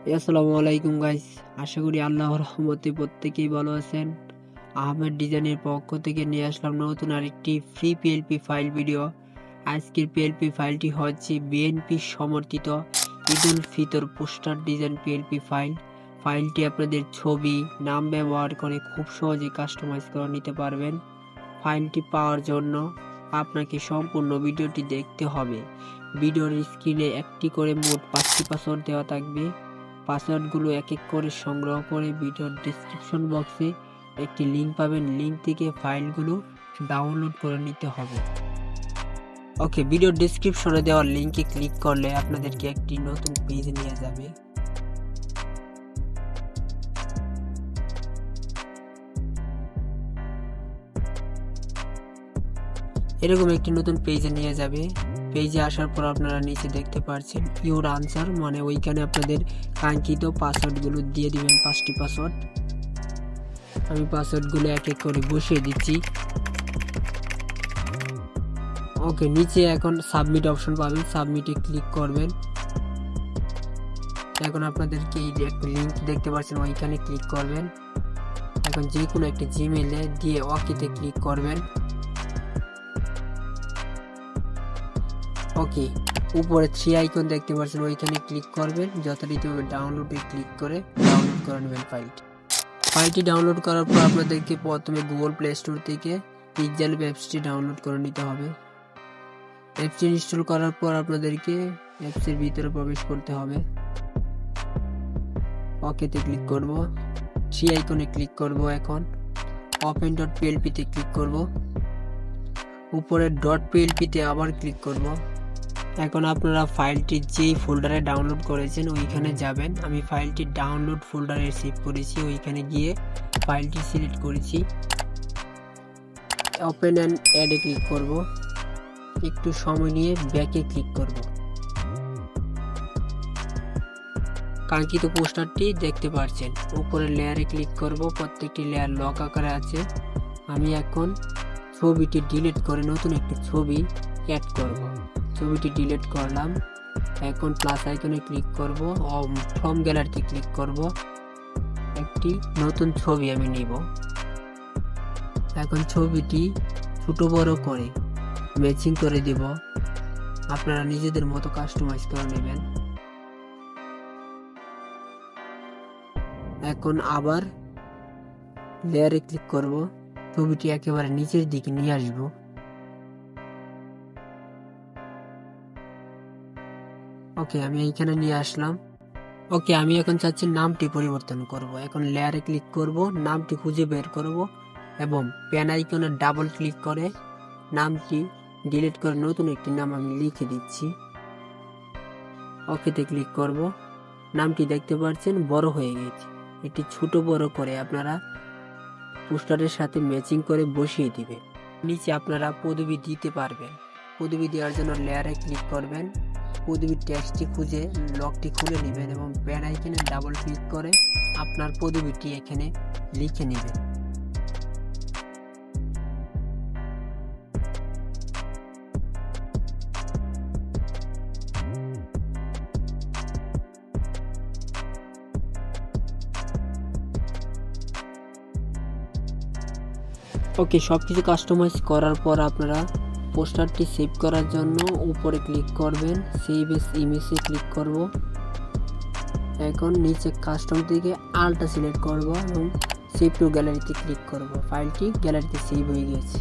আসসালামু আলাইকুম গাইস আশা করি আল্লাহর রহমতে প্রত্যেকেই ভালো আছেন। আহমেদ ডিজাইনের পক্ষ থেকে নিয়ে আসলাম নতুন আরেকটি ফ্রি পিএলপি ফাইল ভিডিও আজকের পিএলপি ফাইলটি হচ্ছে বিএনপি সমর্থিত Eidul Fitr poster design PLP file ফাইলটি আপনাদের ছবি, নাম ব্যবহার করে খুব সহজে কাস্টমাইজ করে নিতে পারবেন। ফাইলটি পাওয়ার জন্য আপনাকে সম্পূর্ণ ভিডিওটি দেখতে হবে। ভিডিওর স্ক্রিনে একটি করে মোট পাঁচটি পাসওয়ার্ড দেওয়া থাকবে। পাসওয়ার্ডগুলো এক এক করে সংগ্রহ করে ভিডিওর ডিসক্রিপশন বক্সে একটি লিঙ্ক পাবেন। লিঙ্ক থেকে ফাইলগুলো ডাউনলোড করে নিতে হবে। ওকে ভিডিওর ডিসক্রিপশনে দেওয়ার লিঙ্কে ক্লিক করলে আপনাদেরকে একটি নতুন পেজ নিয়ে যাবে। এরকম একটি নতুন পেজে নিয়ে যাবে। পেজে আসার পর আপনারা নিচে দেখতে পাচ্ছেন ইউর আনসার মানে ওইখানে আপনাদের কাঙ্ক্ষিত পাসওয়ার্ডগুলো দিয়ে দিবেন পাঁচটি পাসওয়ার্ড আমি পাসওয়ার্ডগুলো এক এক করে বসিয়ে দিচ্ছি। ওকে নিচে এখন সাবমিট অপশন পাবেন সাবমিটে ক্লিক করবেন। এখন আপনাদেরকে এই একটা লিঙ্ক দেখতে পাচ্ছেন, ওইখানে ক্লিক করবেন। এখন যে কোনো একটা জিমেলে দিয়ে ওকেতে ক্লিক করবেন। ওকে উপরে থ্রি আইকন দেখতে পাচ্ছেন, ওইখানে ক্লিক করবেন যথারীতিভাবে ডাউনলোডে ক্লিক করে ডাউনলোড করে নেবেন ফাইলটি ফাইলটি ডাউনলোড করার পর আপনাদেরকে প্রথমে গুগল প্লে স্টোর থেকে পিকজাল অ্যাপসটি ডাউনলোড করে নিতে হবে। অ্যাপসটি ইনস্টল করার পর আপনাদেরকে অ্যাপসের ভিতরে প্রবেশ করতে হবে। ওকেতে ক্লিক করব। থ্রি আইকনে ক্লিক করব এখন। ওপেন ডট পিএলপিতে ক্লিক করব। উপরে ডট পিএলপিতে আবার ক্লিক করব। এখন আপনারা ফাইলটি যেই ফোল্ডারে ডাউনলোড করেছেন, ওইখানে যাবেন। আমি ফাইলটি ডাউনলোড ফোল্ডারে সেভ করেছি, ওইখানে গিয়ে ফাইলটি সিলেক্ট করেছি। ওপেন অ্যান্ড অ্যাডে ক্লিক করব। একটু সময় নিয়ে ব্যাকে ক্লিক করব। কাঙ্ক্ষিত পোস্টারটি দেখতে পাচ্ছেন। উপরে লেয়ারে ক্লিক করব। প্রত্যেকটি লেয়ার লক আকারে আছে। আমি এখন ছবিটি ডিলিট করে নতুন একটি ছবি অ্যাড করব। ছবিটি ডিলিট করলাম। এখন প্লাস আইকনে ক্লিক করব। ফ্রম গ্যালারিতে ক্লিক করব। একটি নতুন ছবি আমি নিব। এখন ছবিটি ছোট বড় করে ম্যাচিং করে দিব। আপনারা নিজেদের মতো কাস্টমাইজ করে নেবেন। এখন আবার লেয়ারে ক্লিক করব। ছবিটি একেবারে নিচের দিকে নিয়ে আসব। ওকে, আমি এইখানে নিয়ে আসলাম। ওকে, আমি এখন চাচ্ছি নামটি পরিবর্তন করব। এখন লেয়ারে ক্লিক করব, নামটি খুঁজে বের করব এবং প্যান আইকনে ডাবল ক্লিক করে নামটি ডিলিট করে নতুন একটি নাম আমি লিখে দিচ্ছি। ওকেতে ক্লিক করব। নামটি দেখতে পাচ্ছেন, বড় হয়ে গেছে। এটি ছোট বড় করে আপনারা পোস্টারের সাথে ম্যাচিং করে বসিয়ে দিবে নিচে আপনারা পদবি দিতে পারবেন। পদবি দেওয়ার জন্য লেয়ারে ক্লিক করবেন। পদবীর টেক্সটটি খুঁজে লকটি খুলে নেবেন এবং প্যান আইকনে ডাবল ক্লিক করে আপনার পদবিটি এখানে লিখে নেবেন। ওকে সব কিছু কাস্টমাইজ করার পর আপনারা পোস্টারটি সেভ করার জন্য উপরে ক্লিক করবেন, সেভ এস ইমেজে ক্লিক করব। এখন নিচে কাস্টম থেকে আলটা সিলেক্ট করব এবং সেভ টু গ্যালারিতে ক্লিক করব। ফাইলটি গ্যালারিতে সেভ হয়ে গেছে